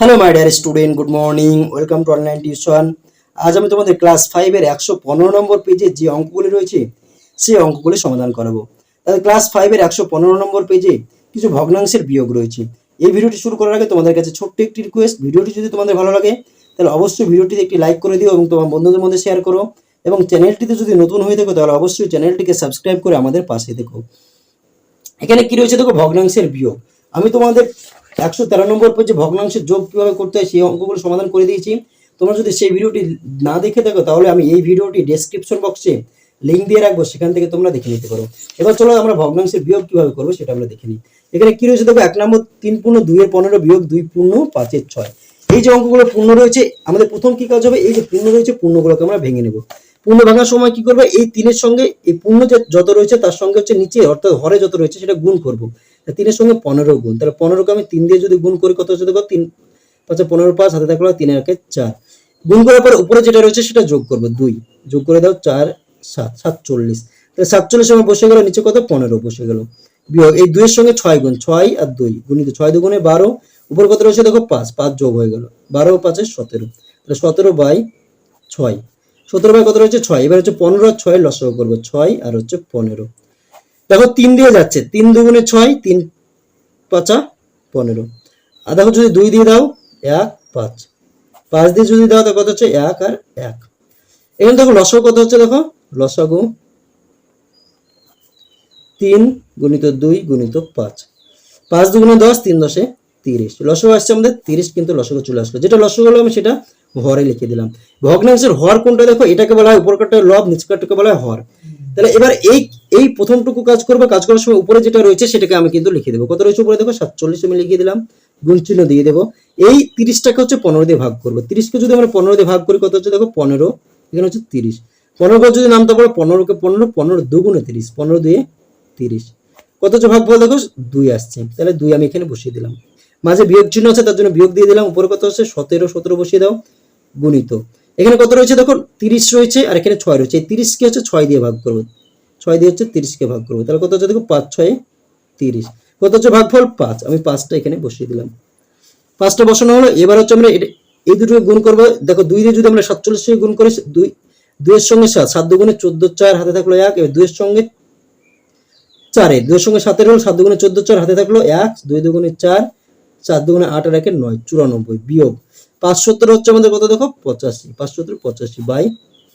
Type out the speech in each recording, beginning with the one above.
Hello my dear student good morning welcome to online tuition আজ আমি তোমাদের class ফাইভের একশো পনেরো নম্বর পেজে যে অঙ্কগুলি রয়েছে, সেই অঙ্কগুলি সমাধান করাবো। তাহলে ক্লাস ফাইভের একশো পনেরো নম্বর পেজে কিছু ভগ্নাংশের বিয়োগ রয়েছে। এই ভিডিওটি শুরু করার আগে তোমাদের কাছে ছোট্ট একটি রিকোয়েস্ট ভিডিওটি যদি তোমাদের ভালো লাগে, তাহলে অবশ্যই ভিডিওটিতে একটি লাইক করে দিও এবং তোমার বন্ধুদের মধ্যে শেয়ার করো। এবং চ্যানেলটিতে যদি নতুন হয়ে থাকো, তাহলে অবশ্যই চ্যানেলটিকে সাবস্ক্রাইব করে আমাদের পাশে দেখো এখানে কি রয়েছে দেখো, ভগ্নাংশের বিয়োগ। আমি তোমাদের একশো তেরো নম্বর পেজে ভগ্নাংশের যোগ কীভাবে করতে হয় সেই অঙ্কগুলো সমাধান করে দিয়েছি। তোমরা যদি সেই ভিডিওটি না দেখে থাকো, তাহলে আমি এই ভিডিওটি ডেসক্রিপশন বক্সে লিঙ্ক দিয়ে রাখব, সেখান থেকে তোমরা দেখে নিতে পারো। এবার চলো আমরা ভগ্নাংশের বিয়োগ কীভাবে করব সেটা আমরা দেখে নিই। এখানে কি রয়েছে দেখো, এক নম্বর তিন পূর্ণ দুইয়ের পনেরো বিয়োগ দুই পূর্ণ পাঁচের ছয়। এই যে অঙ্কগুলো পূর্ণ রয়েছে, আমাদের প্রথম কি কাজ হবে? এই যে পূর্ণ রয়েছে, পূর্ণগুলোকে আমরা ভেঙে নেব। পূর্ণ ভাঙার সময় কি করব? এই তিনের সঙ্গে এই পূর্ণ যে যত রয়েছে, তার সঙ্গে হচ্ছে নিচে, অর্থাৎ হরে যত রয়েছে, সেটা গুণ করব। তিনের সঙ্গে পনেরো গুণ। তাহলে পনেরোকে আমি তিন দিয়ে যদি গুণ করি, কত হচ্ছে দেখো? তিন, পাঁচে পনেরো পাঁচ, হাতে থাকল তিন একে চার। গুণ করার পর উপরে যেটা রয়েছে সেটা যোগ করব দুই। যোগ করে দাও চার, সাত, সাতচল্লিশ। তাহলে সাতচল্লিশ আমার বসে গেল, নিচে কত? পনেরো বসে গেল। বিয়োগ, এই দুইয়ের সঙ্গে ছয় গুণ, ছয় আর দুই। গুণিত ছয় দুগুণে বারো। উপর কত রয়েছে দেখো? পাঁচ পাঁচ যোগ হয়ে গেল। বারো পাঁচে সতেরো। তাহলে সতেরো বাই ছয়। সতেরো বাই কত রয়েছে? ছয়। এবার হচ্ছে পনেরো আর ছয় লসও করব, ছয় আর হচ্ছে পনেরো। দেখো তিন দিয়ে যাচ্ছে, তিন দুগুণে ছয়, তিন পাঁচা পনেরো। আর দেখো যদি দুই দিয়ে দাও, এক, পাঁচ। পাঁচ দিয়ে যদি দাও তো কত হচ্ছে? এক আর এক। এখানে দেখো লসও কত হচ্ছে দেখো? লসাগু তিন গুণিত দুই গুণিত পাঁচ। পাঁচ দুগুণে দশ, তিন দশে তিরিশ। লসগু আসছে আমাদের তিরিশ, কিন্তু লসগু চলে আসলো। যেটা লসগু হলো, আমি সেটা হরে লিখে দিলাম। ভগ্নাংশের হর কোনটা দেখো? এটাকে বলা হয় উপরকারটা লব নিচকারটাকে বলা হয় হর। তাহলে এবার এই এই প্রথমটুকু কাজ করবে, কাজ করার সময় উপরে যেটা রয়েছে সেটাকে আমি কিন্তু লিখে দেবো। কত রয়েছে উপরে দেখো? সাতচল্লিশ আমি লিখে দিলাম, গুণ চিহ্ন দিয়ে দেবো। এই তিরিশটাকে হচ্ছে পনেরো দিয়ে ভাগ করব। তিরিশকে যদি আমরা পনেরো দিয়ে ভাগ করি, কত হচ্ছে দেখো? পনেরো, এখানে হচ্ছে তিরিশ। পনেরো যদি নামতে পারো, পনেরোকে পনেরো পনেরো দুগুণে তিরিশ, পনেরো দিয়ে তিরিশ। কত হচ্ছে ভাগ বল দেখো? দুই আসছে। তাহলে দুই আমি এখানে বসিয়ে দিলাম। মাঝে বিয়োগ চিহ্ন আছে, তার জন্য বিয়োগ দিয়ে দিলাম। উপরে কত হচ্ছে? সতেরো সতেরো বসিয়ে দাও। গুণিত। এখানে কত রয়েছে দেখো তিরিশ রয়েছে আর এখানে ছয় রয়েছে। এই তিরিশকে হচ্ছে ছয় দিয়ে ভাগ করব। ছয় দিয়ে হচ্ছে তিরিশকে ভাগ করব। তাহলে কত হচ্ছে দেখো পাঁচ, ছয়ে, তিরিশ। কত হচ্ছে? ভাগফল পাঁচ। আমি পাঁচটা এখানে বসিয়ে দিলাম। পাঁচটা বসানো হলো। এবার হচ্ছে আমরা এই দুটো গুণ করব। দেখো, দুই দিয়ে যদি আমরা সাতচল্লিশ থেকে গুণ করি, দুই দুইয়ের সঙ্গে সাত। সাত দুগুণে চোদ্দ, চার হাতে থাকল এক। এবার দুইয়ের সঙ্গে চারে। দুইয়ের সঙ্গে সাতের হলো, সাত দুগুণে চোদ্দ, চার হাতে থাকল এক। দুই দুগুণে চার চার দুগুণে আট আর একে নয়। চুরানব্বই বিয়োগ। পাঁচ সত্তর হচ্ছে আমাদের কত দেখো? পঁচাশি। পাঁচ সত্তর পঁচাশি বাই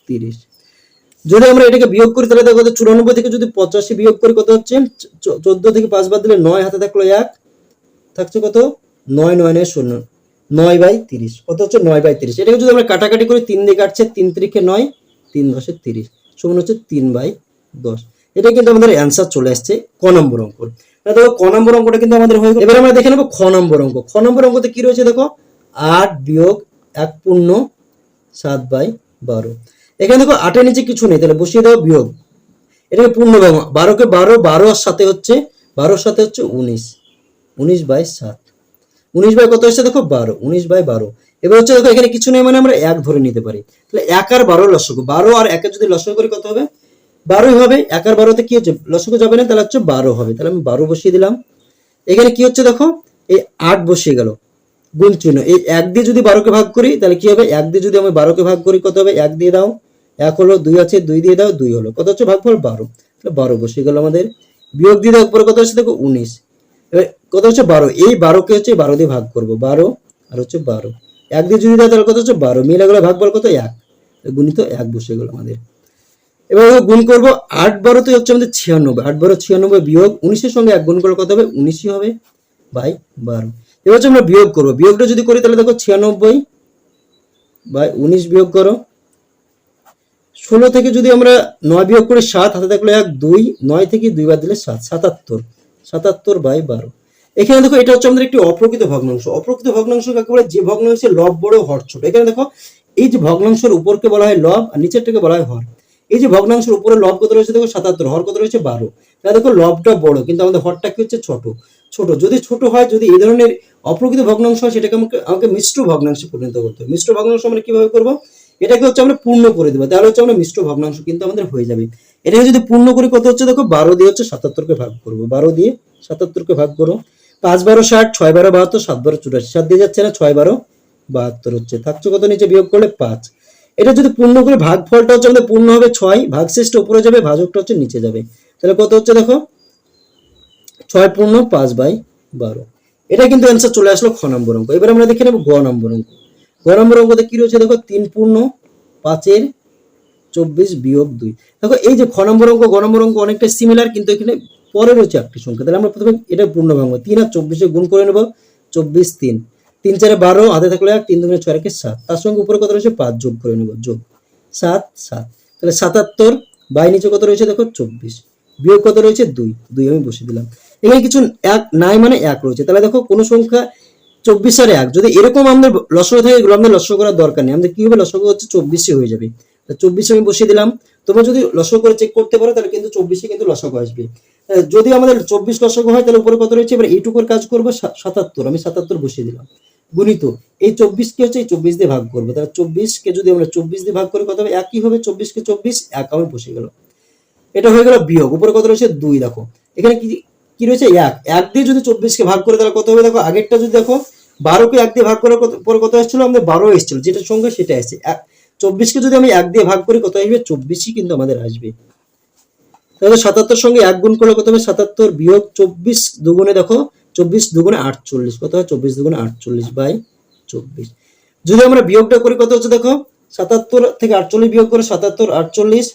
তিরিশ। যদি আমরা এটাকে বিয়োগ করি, তাহলে দেখো চুরানব্বই থেকে যদি পঁচাশি বিয়োগ করি, কত হচ্ছে? চোদ্দ থেকে পাঁচ বাদ দিলে নয় হাতে থাকল এক। থাকছে কত? নয় নয় নয়, শূন্য। নয় বাই তিরিশ। কত হচ্ছে? নয় বাই তিরিশ। এটাকে যদি আমরা কাটাকাটি করি, তিন দিয়ে কাটছে, তিন তিরিখে নয়, তিন দশে তিরিশ। সমান হচ্ছে তিন বাই দশ। এটা কিন্তু আমাদের অ্যান্সার চলে আসছে ক নম্বর অঙ্ক। দেখো, ক নম্বর অঙ্কটা কিন্তু আমাদের হয়ে এবার আমরা দেখে নেব খ নম্বর অঙ্ক। খ নম্বর অঙ্কতে কি রয়েছে দেখো? আট বিয়োগ এক পূর্ণ সাত বাই বারো। এখানে দেখো আটের নিচে কিছু নেই, তাহলে বসিয়ে দাও বিয়োগ। এটাকে পূর্ণ ভাঙো বারোকে বারো, বারোর সাথে হচ্ছে, বারোর সাথে হচ্ছে উনিশ। উনিশ বাই সাত। উনিশ বাই কত হচ্ছে দেখো বারো, উনিশ বাই বারো। এবার হচ্ছে দেখো এখানে কিছু নেই মানে আমরা এক ধরে নিতে পারি। তাহলে এক আর বারো লসক বারো আর একে যদি লসক করি কত হবে? বারোই হবে, এক আর বারোতে কি হচ্ছে? লসক যাবে না, তাহলে হচ্ছে বারো হবে। তাহলে আমি বারো বসিয়ে দিলাম। এখানে কি হচ্ছে দেখো? এই আট বসিয়ে গেল। গুণ চিহ্ন এই এক দিয়ে যদি বারোকে ভাগ করি, তাহলে কি হবে? এক দিয়ে যদি আমি বারোকে ভাগ করি, কত হবে? এক দিয়ে দাও। এক হলো দুই আছে, দুই দিয়ে দাও, দুই হলো। কত হচ্ছে? ভাগ ভাগফল বারো। তাহলে বারো বসিয়ে গেল আমাদের। বিয়োগ দিয়ে দাও, উপরে কত হচ্ছে? দেখো উনিশ। এবার কত হচ্ছে? বারো। এই বারোকে হচ্ছে বারো দিয়ে ভাগ করব। বারো আর হচ্ছে বারো। এক দিয়ে যদি দাও, তাহলে কত হচ্ছে? বারো। মিলে গেলে ভাগ বল কত? এক। গুণিত এক বসে গেল আমাদের। এবার গুণ করব, আট বারোতে হচ্ছে আমাদের ছিয়ানব্বই। আট বারো, ছিয়ানব্বই বিয়োগ উনিশের সঙ্গে এক গুণ করলে কত হবে? উনিশই হবে। বাই বারো। এবার হচ্ছে আমরা বিয়োগ করব। বিয়োগটা যদি করি তাহলে দেখো ছিয়ানব্বই বাই উনিশ বিয়োগ করো। ষোলো থেকে যদি আমরা নয় বিয়োগ করি সাত, হাতে থাকলে এক, দুই, নয় থেকে দুই বার দিলে সাত, সাতাত্তর সাতাত্তর বাই বারো। এখানে দেখো এটা হচ্ছে আমাদের একটি অপ্রকৃত ভগ্নাংশ। অপ্রকৃত ভগ্নাংশ কাকে বলে যে ভগ্নাংশের লব বড় হর ছোট। এখানে দেখো এই যে ভগ্নাংশের উপরকে বলা হয় লব আর নিচেরটাকে বলা হয় হর এই যে ভগ্নাংশের উপরে লব কত রয়েছে দেখো সাতাত্তর, হর কত রয়েছে বারো। তাহলে দেখো লবটা বড়, কিন্তু আমাদের হরটা কি হচ্ছে ছোট। ছোট, যদি ছোট হয়, যদি এই ধরনের অপ্রকৃত ভগ্নাংশ হয়, সেটাকে আমাকে আমাকে মিশ্র ভগ্নাংশে পরিণত করতে হবে। মিশ্র ভগ্নাংশ আমরা কীভাবে করব? এটাকে হচ্ছে আমরা পূর্ণ করে দেবো। তাহলে হচ্ছে আমরা মিশ্র ভগ্নাংশ কিন্তু আমাদের হয়ে যাবে। এটাকে যদি পূর্ণ করে কত হচ্ছে দেখো? বারো দিয়ে হচ্ছে সাতাত্তরকে ভাগ করব। বারো দিয়ে সাতাত্তরকে ভাগ করো। পাঁচ বারো ষাট, ছয় বারো বাহাত্তর, সাত বারো চুরাশি। সাত দিয়ে যাচ্ছে না, ছয় বারো বাহাত্তর হচ্ছে। থাকছে কত নিচে বিয়োগ করলে পাঁচ। এটা যদি পূর্ণ করে ভাগ ফলটা হচ্ছে আমাদের পূর্ণ হবে ছয় ভাগ শেষটা উপরে যাবে, ভাজকটা হচ্ছে নিচে যাবে। তাহলে কত হচ্ছে দেখো? ছয় পূর্ণ পাঁচ বাই বারো। এটা কিন্তু অ্যান্সার চলে আসলো খ নম্বর অঙ্ক। এবার আমরা দেখে নেব গ নম্বর অঙ্ক। গ নম্বর অঙ্কতে কি রয়েছে দেখো? তিন পূর্ণ পাঁচের চব্বিশ বিয়োগ দুই। দেখো, এই যে খ নম্বর অঙ্ক, গ নম্বর অঙ্ক অনেকটা সিমিলার কিন্তু এখানে পরে রয়েছে একটি সংখ্যা। তাহলে আমরা প্রথমে এটা পূর্ণ ভাঙবো তিন আর চব্বিশে গুণ করে নেব, চব্বিশ তিন। তিন চারে বারো, হাতে থাকলে এক, তিন দুগুণে ছয় সাত। তার সঙ্গে উপরে কত রয়েছে? পাঁচ, যোগ করে নেব, যোগ। সাত সাত। তাহলে সাতাত্তর, বাই নিচে কত রয়েছে? দেখো, চব্বিশ। বিয়োগ কত রয়েছে? দুই। দুই আমি বসে দিলাম। এখানে কিছু এক, নাই মানে এক রয়েছে। তাহলে দেখো, কোনো সংখ্যা চব্বিশ আর এক। যদি এরকম আমাদের লসগো থাকে, এগুলো আমাদের লসগো করার দরকার নেই। আমাদের কি হবে? লসগো হচ্ছে চব্বিশে হয়ে যাবে। চব্বিশে আমি বসিয়ে দিলাম। তোমরা যদি লসগো করে চেক করতে পারো, তাহলে কিন্তু চব্বিশে কিন্তু লসক আসবে। যদি আমাদের চব্বিশ লসক হয়, তাহলে উপরে কত রয়েছে? এবার এইটুকুর কাজ করব সাতাত্তর। আমি সাতাত্তর বসিয়ে দিলাম। গুণিত, এই চব্বিশকে হচ্ছে এই চব্বিশ দিয়ে ভাগ করব। তাহলে চব্বিশকে যদি আমরা চব্বিশ দিয়ে ভাগ করি, কত হবে? একই হবে চব্বিশকে চব্বিশ, এক আমার বসে গেল। এটা হয়ে গেল বিয়োগ। উপরে কত রয়েছে? দুই, দেখো। এখানে কি কি রয়েছে? এক। এক দিয়ে যদি চব্বিশকে ভাগ করে, তাহলে কত হবে? দেখো, আগেরটা যদি দেখো, বারোকে এক দিয়ে ভাগ করার পরে কত আসছিল? আমাদের বারো এসেছিল। যেটা সংখ্যা সেটা আসছে। এক চব্বিশকে যদি আমি এক দিয়ে ভাগ করি, কত আসবে? চব্বিশই কিন্তু আমাদের আসবে। তাহলে সাতাত্তর সঙ্গে এক গুণ করলে কত হবে? সাতাত্তর বিয়োগ চব্বিশ দুগুণে দেখো চব্বিশ দুগুণে আটচল্লিশ। কত হয়? চব্বিশ দুগুণে আটচল্লিশ বাই চব্বিশ। যদি আমরা বিয়োগটা করি, কত হচ্ছে দেখো? সাতাত্তর থেকে আটচল্লিশ বিয়োগ করে সাতাত্তর, আটচল্লিশ।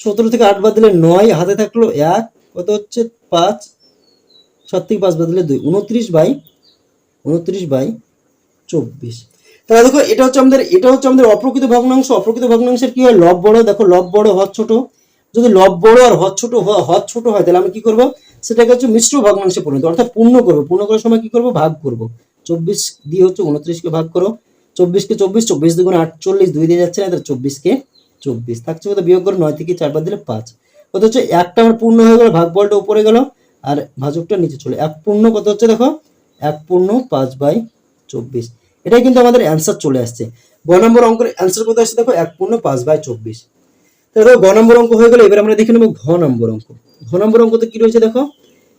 সতেরো থেকে আট বাদ দিলে নয়, হাতে থাকল এক। কত হচ্ছে? পাঁচ। সাত থেকে পাঁচ বাদ দিলে দুই। উনত্রিশ বাই উনত্রিশ বাই চব্বিশ। তাহলে দেখো, এটা হচ্ছে আমাদের, এটা হচ্ছে আমাদের অপ্রকৃত ভগ্নাংশ। অপ্রকৃত ভগ্নাংশের কি হয়? লব বড়। দেখো, লব বড় হদ ছোট। যদি লব বড় আর হদ ছোট হদ ছোট হয়, তাহলে আমি কি করব? সেটাকে হচ্ছে মিশ্র ভগ্নাংশে পরিণত অর্থাৎ পূর্ণ করব। পূর্ণ করার সময় কি করব? ভাগ করব। চব্বিশ দিয়ে হচ্ছে উনত্রিশকে ভাগ করো। চব্বিশকে চব্বিশ চব্বিশ দুগুণ আটচল্লিশ দুই দিয়ে যাচ্ছে না, তাহলে চব্বিশকে চব্বিশ। থাকছে কত বিয়োগ করে নয় থেকে চার বাদ দিলে পাঁচ। কত হচ্ছে? একটা আমার পূর্ণ হয়ে গেল ভাগ বলটা উপরে গেল, আর ভাজকটা নিচে চলে। এক পূর্ণ কত হচ্ছে দেখো? এক পূর্ণ পাঁচ বাই চব্বিশ। এটাই কিন্তু আমাদের অ্যান্সার চলে আসছে। গ নম্বর অঙ্কের অ্যান্সার কত আসছে দেখো? এক পূর্ণ পাঁচ বাই চব্বিশ। দেখো গ নম্বর অঙ্ক হয়ে গেলে এবার আমরা দেখে নেব ঘ নম্বর অঙ্ক। ঘ নম্বর অঙ্কতে কি রয়েছে দেখো?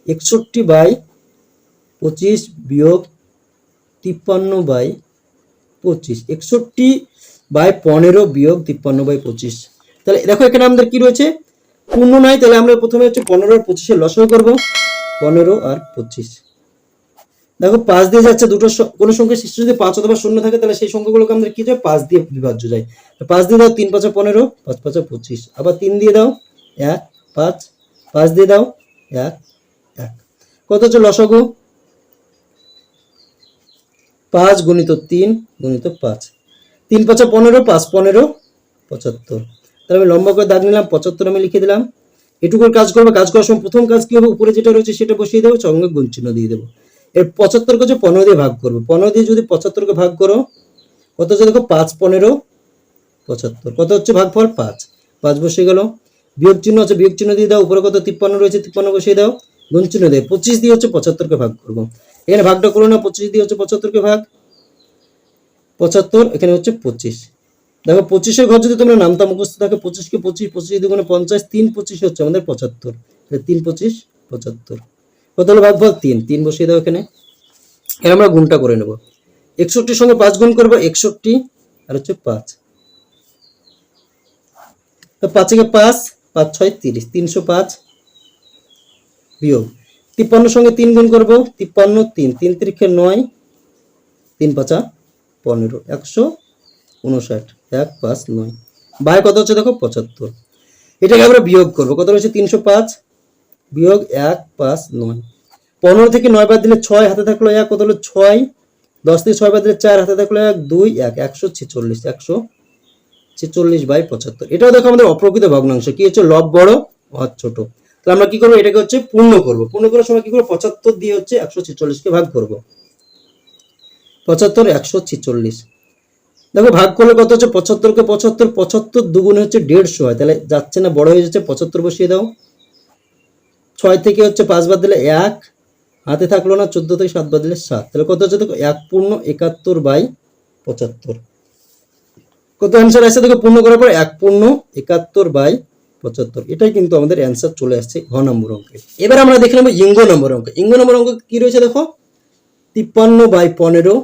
একষট্টি বাই পঁচিশ বিয়োগ তিপ্পান্ন বাই পঁচিশ। একষট্টি বাই পনেরো বিয়োগ তিপ্পান্ন বাই পঁচিশ। তাহলে দেখো এখানে আমাদের কি রয়েছে? পূর্ণ নাই, তাহলে আমরা প্রথমে হচ্ছে পনেরো আর পঁচিশের লসও করব। পনেরো আর পঁচিশ। দেখো, পাঁচ দিয়ে যাচ্ছে দুটো কোনো সংখ্যা শেষে যদি পাঁচ অথবা শূন্য থাকে, তাহলে সেই সংখ্যাগুলোকে আমাদের কি যায় পাঁচ দিয়ে বিভাজ্য যায় পাঁচ দিয়ে দাও তিন, পাঁচা পনেরো, পাঁচ, পাঁচা পঁচিশ। আবার তিন দিয়ে দাও এক, পাঁচ পাঁচ দিয়ে দাও এক এক। কত হচ্ছে লসগু? পাঁচ গুণিত তিন গুণিত পাঁচ। তিন, পাঁচা পনেরো, পাঁচ, পনেরো, পঁচাত্তর। তাহলে আমি লম্বা করে দাগ নিলাম, পঁচাত্তর আমি লিখে দিলাম। এটুকুর কাজ করব, কাজ করার সময় প্রথম কাজ কি হবে? উপরে যেটা রয়েছে সেটা বসিয়ে দেবো, সঙ্গে গুণ চিহ্ন দিয়ে দেবো। এর পঁচাত্তরকে হচ্ছে পনেরো দিয়ে ভাগ করব, পনেরো দিয়ে যদি পঁচাত্তরকে ভাগ করো, কত হচ্ছে দেখো পাঁচ পনেরো, পঁচাত্তর, কত হচ্ছে ভাগফল পাঁচ পাঁচ বসে গেল, বিয়োগ চিহ্ন হচ্ছে বিয়োগ চিহ্ন দিয়ে দাও, উপরে কত তিপ্পান্ন রয়েছে তিপ্পান্ন বসিয়ে দাও, গুণ চিহ্ন দেয়, পঁচিশ দিয়ে হচ্ছে পঁচাত্তরকে ভাগ করব, এখানে ভাগটা করো না, পঁচিশ দিয়ে হচ্ছে পঁচাত্তরকে ভাগ, পঁচাত্তর, এখানে হচ্ছে পঁচিশ, দেখো পঁচিশের ঘর যদি তোমরা নামতা মুখস্থ থাকে পঁচিশকে পঁচিশ পঁচিশ দুগুণে পঞ্চাশ, তিন পঁচিশ হচ্ছে আমাদের পঁচাত্তর তিন পঁচিশ, পঁচাত্তর কত হলো? ভাগফল তিন। তিন বসিয়ে দাও এখানে। এখানে আমরা গুণটা করে নেব। একষট্টির সঙ্গে পাঁচ গুণ করব, একষট্টি আর হচ্ছে পাঁচ। তো পাঁচ থেকে পাঁচ পাঁচ ছয় তিরিশ, তিনশো পাঁচ বিয়োগ। তিপ্পান্নর সঙ্গে তিন গুণ করব, তিপ্পান্ন, তিন। তিন তিরিখে নয়, তিন পাঁচা পনেরো, একশো উনষাট, এক পাঁচ নয়। বাই কত হচ্ছে দেখো? পঁচাত্তর। এটাকে আমরা বিয়োগ করব। কত রয়েছে তিনশো পাঁচ। বিয়োগ এক, পাঁচ, নয়। পনেরো থেকে নয় বাদ দিলে ছয়, হাতে থাকল এক, কত হলো ছয়? দশ থেকে ছয় বাদ দিলে চার, হাতে থাকল এক, দুই, এক, একশো ছেচল্লিশ একশো ছেচল্লিশ বাই পঁচাত্তর। এটাও দেখো আমাদের অপ্রকৃত ভগ্নাংশ। কি হচ্ছে? লব বড় হদ ছোট। তাহলে আমরা কি করব? এটাকে হচ্ছে পূর্ণ করব। পূর্ণ করার সময় কি করব? পঁচাত্তর দিয়ে হচ্ছে একশো ছেচল্লিশকে ভাগ করব। পঁচাত্তর, একশো ছেচল্লিশ। দেখো ভাগ করলে কত হচ্ছে? পঁচাত্তরকে পঁচাত্তর পঁচাত্তর দুগুণে হচ্ছে দেড়শো হয়। তাহলে যাচ্ছে না, বড় হয়ে যাচ্ছে, পঁচাত্তর বসিয়ে দাও। ছয় থেকে হচ্ছে পাঁচ বাদ দিলে এক, হাতে থাকল না চোদ্দ থেকে সাত বাদ দিলে সাত। তাহলে কত হচ্ছে দেখো, এক পূর্ণ একাত্তর বাই পঁচাত্তর। কত অ্যান্সার আসছে দেখো, পূর্ণ করার পর এক পূর্ণ একাত্তর বাই পঁচাত্তর। এটাই কিন্তু আমাদের অ্যান্সার চলে আসছে ঘ নম্বর অঙ্কে। এবার আমরা দেখে নেব ইঙ্গ নম্বর অঙ্ক। ইঙ্গ নম্বর অঙ্ক কি রয়েছে দেখো? তিপ্পান্ন বাই পনেরো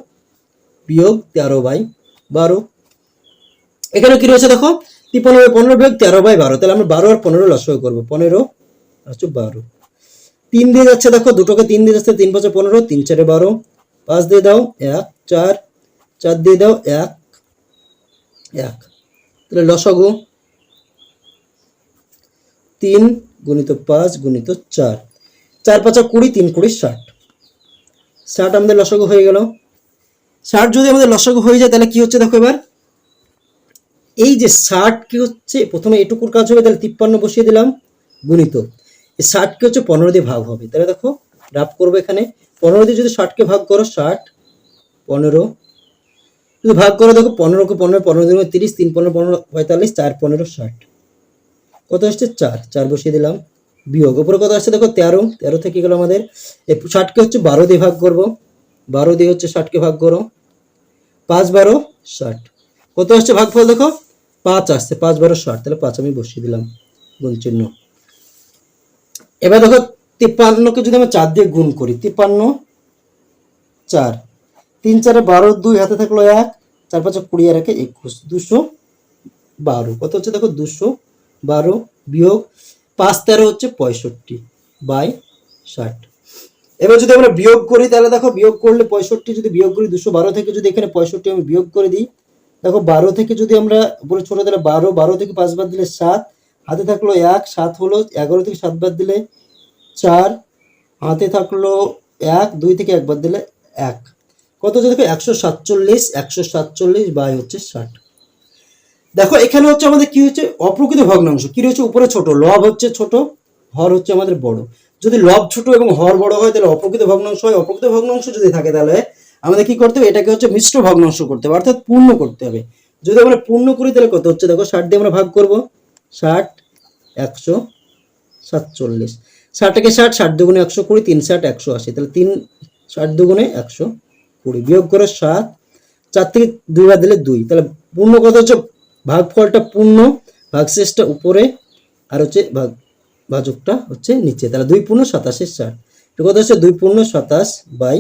বিয়োগ তেরো বাই বারো। এখানে কি রয়েছে দেখো? তিপ্পান্ন বাই পনেরো বিয়োগ তেরো বাই বারো। তাহলে আমরা বারো আর পনেরো লসই করব। পনেরো হচ্ছে বারো। তিন দিয়ে যাচ্ছে, দেখো, দুটোকে তিন দিয়ে যাচ্ছে, তিন পাঁচে পনেরো, তিন চারে বারো। পাঁচ দিয়ে দাও, এক, চার। চার দিয়ে দাও, এক এক। তাহলে লসাগু তিন গুণিত পাঁচ গুণিত চার। চার পাঁচা কুড়ি, তিন কুড়ি, ষাট। ষাট আমাদের লসাগু হয়ে গেল। ষাট যদি আমাদের লসাগু হয়ে যায়, তাহলে কি হচ্ছে দেখো এবার? এই যে ষাট কি হচ্ছে, প্রথমে এটুকুর কাজ হবে, তাহলে তিপ্পান্ন বসিয়ে দিলাম, গুণিত। এই ষাট কি হচ্ছে পনেরো দিয়ে ভাগ হবে। তাহলে দেখো রাপ করব এখানে। পনেরো দিয়ে যদি ষাটকে ভাগ করো, ষাট, পনেরো, যদি ভাগ করো, দেখো, পনেরোকে পনেরো পনেরো দিন তিরিশ, তিন পনেরো পনেরো পঁয়তাল্লিশ, চার পনেরো, ষাট। কত আসছে? চার। চার বসিয়ে দিলাম। বিয়োগ। উপরে কত আসছে? দেখো, তেরো। তেরো থেকে গেলো আমাদের। ষাটকে হচ্ছে বারো দিয়ে ভাগ করব। বারো দিয়ে হচ্ছে ষাটকে ভাগ করো। পাঁচ, বারো, ষাট। কত আসছে? ভাগফল দেখো, পাঁচ আসছে। পাঁচ, বারো, ষাট। তাহলে পাঁচ আমি বসিয়ে দিলাম। গুণ চিহ্ন এবার দেখো তিপ্পান্নকে যদি আমরা চার দিয়ে গুণ করি, তিপ্পান্ন, চার। তিন চারে বারো, দুই হাতে থাকল এক, চার পাঁচে কুড়ি আর একে একুশ। দুশো বারো। কত হচ্ছে দেখো? দুশো বারো বিয়োগ পাঁচ তেরো হচ্ছে পঁয়ষট্টি বাই ষাট। এবার যদি আমরা বিয়োগ করি, তাহলে দেখো বিয়োগ করলে পঁয়ষট্টি যদি বিয়োগ করি, দুশো বারো থেকে যদি এখানে পঁয়ষট্টি আমি বিয়োগ করে দিই, দেখো বারো থেকে যদি আমরা উপরে ছোট দিলে বারো বারো থেকে পাঁচ বাদ দিলে সাত হাতে থাকল এক, সাত হলো এগারো থেকে সাত বাদ দিলে চার, হাতে থাকল এক, দুই থেকে একবার দিলে এক। কত হচ্ছে দেখো? একশো সাতচল্লিশ একশো সাতচল্লিশ বাই হচ্ছে ষাট। দেখো, এখানে হচ্ছে আমাদের কি হচ্ছে? অপ্রকৃত ভগ্নাংশ। কি রয়েছে? উপরে ছোট, লব হচ্ছে ছোট, হর হচ্ছে আমাদের বড়। যদি লব ছোট এবং হর বড় হয়, তাহলে অপ্রকৃত ভগ্নাংশ হয়। অপ্রকৃত ভগ্নাংশ যদি থাকে, তাহলে আমাদের কি করতে হবে? এটাকে হচ্ছে মিশ্র ভগ্নাংশ করতে হবে, অর্থাৎ পূর্ণ করতে হবে। যদি আমরা পূর্ণ করি, তাহলে কত হচ্ছে? দেখো, ষাট দিয়ে আমরা ভাগ করব। ষাট, একশো, সাতচল্লিশ। ষাটকে ষাট ষাট দুগুণে একশো কুড়ি, তিন ষাট, একশো আশি। তাহলে তিন, ষাট দুগুণে একশো কুড়ি। বিয়োগ করে সাত, চার থেকে দুই বার দিলে দুই। তাহলে পূর্ণ কত হচ্ছে? ভাগফলটা পূর্ণ, ভাগশেষটা উপরে, আর হচ্ছে ভাগ, ভাজকটা হচ্ছে নিচে। তাহলে দুই পূর্ণ সাতাশের ষাট। এটা কত হচ্ছে? দুই পূর্ণ, সাতাশ বাই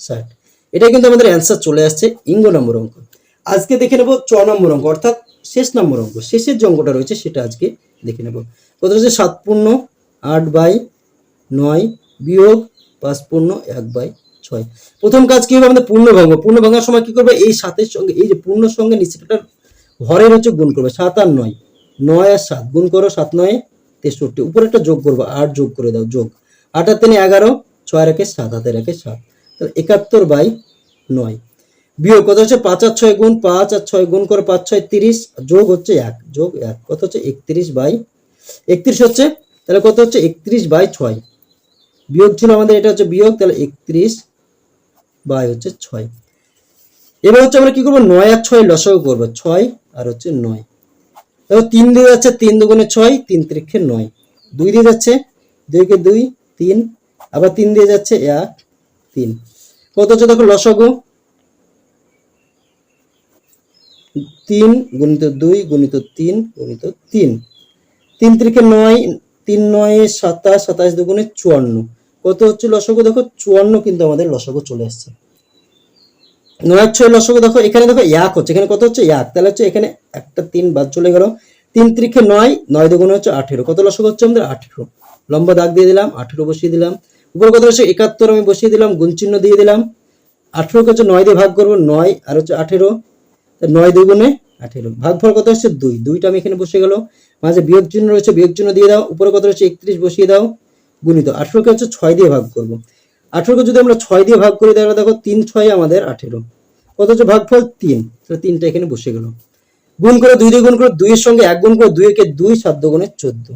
ষাট। এটা কিন্তু আমাদের অ্যান্সার চলে আসছে ইঙ্গ নম্বর অঙ্ক। আজকে দেখে নেব চ নম্বর অঙ্ক, অর্থাৎ শেষ নম্বর অঙ্ক। শেষের যে অঙ্কটা রয়েছে সেটা আজকে দেখে নেব। কত হচ্ছে সাত পূর্ণ আট বাই নয় বিয়োগ পাঁচ পূর্ণ এক বাই ছয়। প্রথম কাজ কী হবে? আমাদের পূর্ণ ভাঙবো পূর্ণ ভাঙার সময় কী করবে? এই সাতের সঙ্গে, এই যে পূর্ণ সঙ্গে নিচেটার হরের হচ্ছে গুণ করবে। সাত আর নয়। নয় আর সাত। গুণ করো সাত, নয়, তেষট্টি। উপরে একটা যোগ করব। আট যোগ করে দাও, যোগ। আট আর তিনে এগারো, ছয় রেখে সাত হাতে রেখে সাত। তাহলে একাত্তর বাই নয়। বিয়োগ কত হচ্ছে? পাঁচ আর ছয় গুণ পাঁচ আর ছয় গুণ করে পাঁচ, ছয় তিরিশ, যোগ হচ্ছে এক, যোগ এক। কত হচ্ছে? একত্রিশ বাই একত্রিশ হচ্ছে? তাহলে কত হচ্ছে? একত্রিশ বাই ছয়। বিয়োগ ছিল আমাদের, এটা হচ্ছে বিয়োগ, তাহলে একত্রিশ বাই হচ্ছে ছয়। এবার হচ্ছে আমরা কি করব? নয় আর ছয় লসাগু করব, ছয় আর হচ্ছে নয়। দেখো তিন দিয়ে যাচ্ছে তিন দুগুণে ছয়, তিন ত্রিক্ষে নয়। দুই দিয়ে যাচ্ছে দুইকে দুই, তিন। আবার তিন দিয়ে যাচ্ছে এক, তিন। কত হচ্ছে? দেখো লসাগু তিন গুণিত দুই গুণিত তিন গুণিত তিন। তিন ত্রিকে নয়, তিন নয়, সাতাশ সাতাশ দুগুণে চুয়ান্ন। কত হচ্ছে লসাগু? দেখো, চুয়ান্ন কিন্তু আমাদের লসাগু চলে আসছে। নয়, ছয় লসাগু, দেখো, এখানে দেখো, এক হচ্ছে। এখানে কত হচ্ছে? এক। তাহলে হচ্ছে এখানে একটা তিন বাদ চলে গেল। তিন ত্রিকে নয় নয় দুগুণে হচ্ছে আঠেরো। কত লসাগু হচ্ছে আমাদের? আঠেরো। লম্বা দাগ দিয়ে দিলাম, আঠেরো বসিয়ে দিলাম। উপরে কত হচ্ছে? একাত্তর আমি বসিয়ে দিলাম গুণ চিহ্ন দিয়ে দিলাম। আঠেরোকে হচ্ছে নয় দিয়ে ভাগ করব, নয় আর হচ্ছে আঠেরো। নয় দুগুণে আঠেরো। ভাগফল কত হচ্ছে দুই। দুইটা আমি এখানে বসে গেল। মাঝে বিয়োগ চিহ্ন রয়েছে, বিয়োগ চিহ্ন দিয়ে দাও। উপরে কত রয়েছে? একত্রিশ, বসিয়ে দাও। গুণিত। আঠেরোকে হচ্ছে ছয় দিয়ে ভাগ করব। আঠেরোকে যদি আমরা ছয় দিয়ে ভাগ করি, তাহলে দেখো তিন ছয় আমাদের আঠেরো। কত হচ্ছে? ভাগফল তিন। তাহলে তিনটা এখানে বসে গেল। গুণ করে দুই দিয়ে গুণ করে দুইয়ের সঙ্গে এক গুণ করে দুই একে দুই, সাত গুণে চোদ্দ।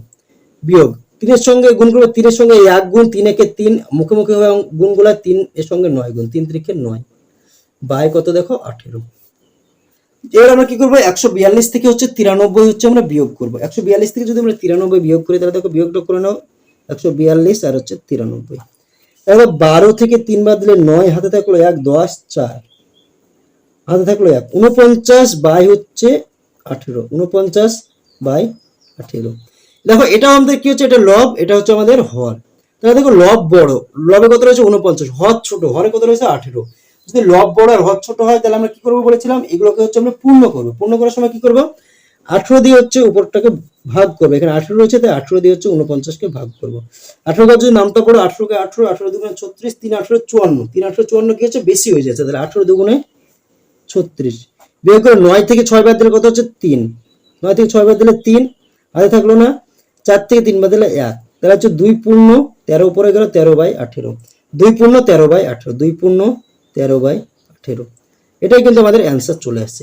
বিয়োগ। তিনের সঙ্গে গুণ করব, তিনের সঙ্গে এক গুণ, তিন একে তিন, মুখে মুখে গুণগুলা তিন এর সঙ্গে নয় গুণ, তিন ত্রিকে নয়। বাই কত দেখো? আঠেরো। এবার আমরা কি করব? একশো বিয়াল্লিশ থেকে হচ্ছে তিরানব্বই হচ্ছে আমরা বিয়োগ করব। একশো বিয়াল্লিশ থেকে যদি আমরা তিরানব্বই বিয়োগ করি, তাহলে দেখো বিয়োগটা করে নাও। একশো বিয়াল্লিশ আর হচ্ছে তিরানব্বই। এবার বারো থেকে তিনবার দিলে নয়, হাতে থাকল এক, দশ, চার। হাতে থাকল এক। উনপঞ্চাশ বাই হচ্ছে আঠেরো। উনপঞ্চাশ বাই আঠেরো। দেখো এটা আমাদের কি হচ্ছে? এটা লব, এটা হচ্ছে আমাদের হর। তাহলে দেখো লব বড়। লবে কত রয়েছে? উনপঞ্চাশ হর ছোট। হরে কত রয়েছে? আঠেরো। যদি লব বড় আর হর ছোট হয়, তাহলে আমরা কি করব বলেছিলাম? এগুলোকে হচ্ছে আমরা পূর্ণ করব। পূর্ণ করার সময় কি করব? আঠেরো দিয়ে হচ্ছে উপরটাকে ভাগ করব। এখানে আঠেরো রয়েছে, তাই আঠেরো দিয়ে হচ্ছে উনপঞ্চাশকে ভাগ করব। আঠেরো কাজ যদি নামটা পড়ো আঠেরোকে আঠেরো আঠেরো দুগুণে ছত্রিশ, তিন আঠেরো চুয়ান্ন। তিন আঠেরো চুয়ান্ন কি হচ্ছে? বেশি হয়ে যাচ্ছে, তাহলে আঠেরো দুগুণে ছত্রিশ। বিয়োগ করে নয় থেকে ছয় বাদ দিলে কত হচ্ছে? তিন। নয় থেকে ছয় বাদ দিলে তিন হাতে থাকল না? চার থেকে তিন বাদ দিলে এক। তাহলে হচ্ছে দুই পূর্ণ তেরো উপরে গেল তেরো বাই আঠেরো। দুই পূর্ণ তেরো বাই আঠেরো। দুই পূর্ণ তেরো বাই আঠেরো। এটাই কিন্তু আমাদের অ্যান্সার চলে আসছে।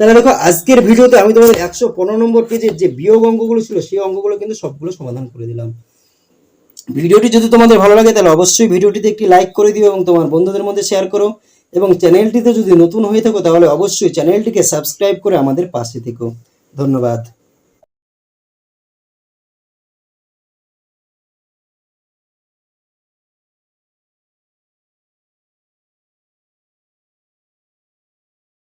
তাহলে দেখো, আজকের ভিডিওতে আমি তোমাদের একশো পনেরো নম্বর পেজের যে বিয়োগ অঙ্কগুলো ছিল, সেই অঙ্কগুলো কিন্তু সবগুলো সমাধান করে দিলাম। ভিডিওটি যদি তোমাদের ভালো লাগে, তাহলে অবশ্যই ভিডিওটিতে একটি লাইক করে দিও এবং তোমার বন্ধুদের মধ্যে শেয়ার করো। এবং চ্যানেলটিতে যদি নতুন হয়ে থাকো, তাহলে অবশ্যই চ্যানেলটিকে সাবস্ক্রাইব করে আমাদের পাশে থেকো। ধন্যবাদ।